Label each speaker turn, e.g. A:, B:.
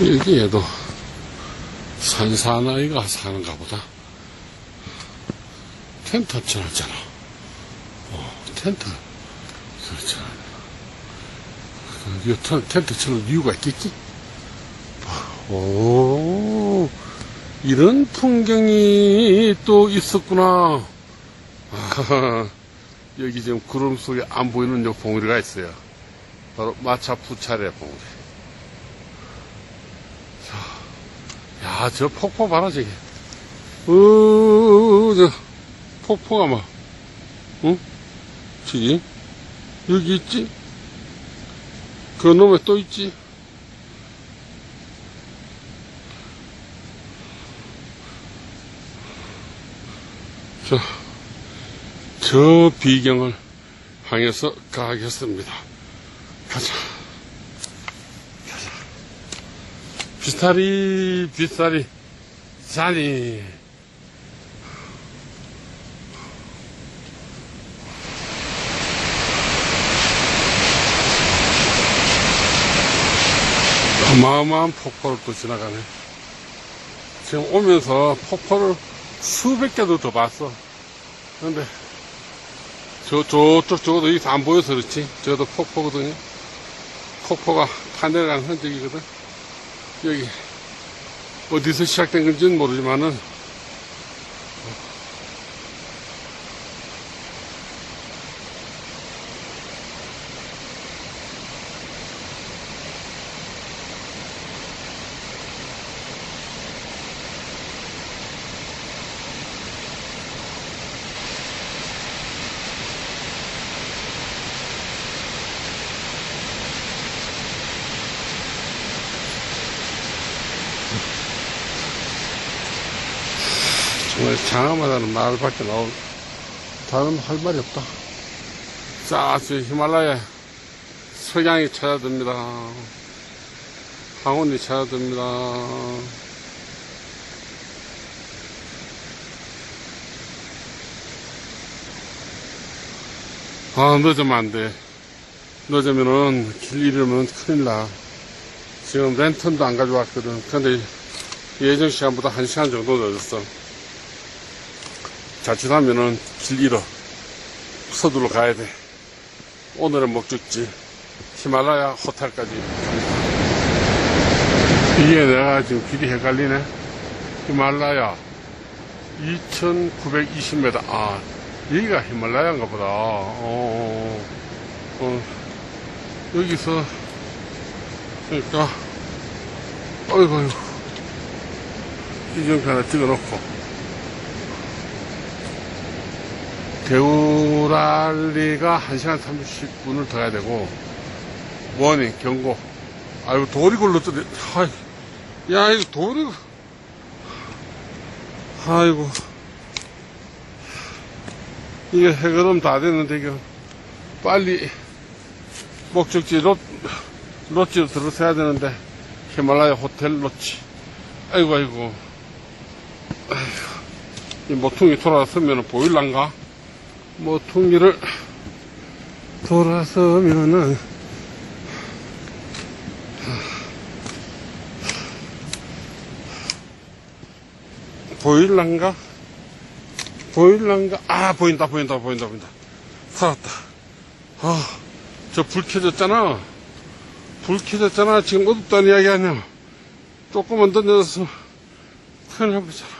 A: 여기에도 산사나이가 사는가 보다. 텐트 쳐놨잖아. 어, 텐트. 그렇죠. 이 텐트 쳐놓은 이유가 있겠지? 오, 이런 풍경이 또 있었구나. 아, 여기 지금 구름 속에 안 보이는 요 봉우리가 있어요. 바로 마차 부차례 봉우리. 자, 야, 저 폭포 봐라, 저기. 어, 저, 폭포가 막, 응? 저기, 여기 있지? 그 놈에 또 있지? 자, 저 비경을 향해서 가겠습니다. 가자. 가자. 비스타리, 비스타리, 자니. 어마어마한 폭포를 또 지나가네. 지금 오면서 폭포를 수백 개도 더 봤어. 근데 저, 저쪽, 저것도 여기서 안 보여서 그렇지. 저도 폭포거든요. 폭포가 파내려간 흔적이거든. 여기, 어디서 시작된 건지는 모르지만은, 정말 장엄하다는 말밖에 나올, 다른 할 말이 없다. 자, 저 히말라야 석양이 찾아듭니다. 황혼이 찾아듭니다. 아, 늦으면 안 돼. 늦으면은 길 잃으면 큰일 나. 지금 랜턴도 안 가져왔거든. 근데 예정 시간보다 한 시간 정도 늦었어. 자칫하면은 길 잃어. 서둘러 가야 돼. 오늘의 목적지 히말라야 호텔까지 갑니다. 이게 내가 지금 길이 헷갈리네. 히말라야 2920m. 아, 여기가 히말라야인가 보다. 어, 어, 어. 여기서, 그러니까, 어이구. 이정표 하나 찍어 놓고. 대우랄리가 1시간 30분을 더 가야 되고, 원인, 경고. 아이고, 돌이 굴렀더니, 아이, 야, 이거 돌이, 아이고. 이게 해거름 다 됐는데, 이거, 빨리, 목적지 롯, 롯지로 들어서야 되는데, 히말라야 호텔 롯지. 아이고, 아이고. 아이고. 이 모퉁이 돌아서면 보일란가? 모퉁이를 돌아서면은, 보일란가? 보일란가? 아, 보인다, 보인다, 보인다, 보인다. 살았다. 아, 저 불 켜졌잖아. 불 켜졌잖아. 지금 어둡다는 이야기 아니야. 조금만 더 늦어서 큰일 날 뻔했잖아.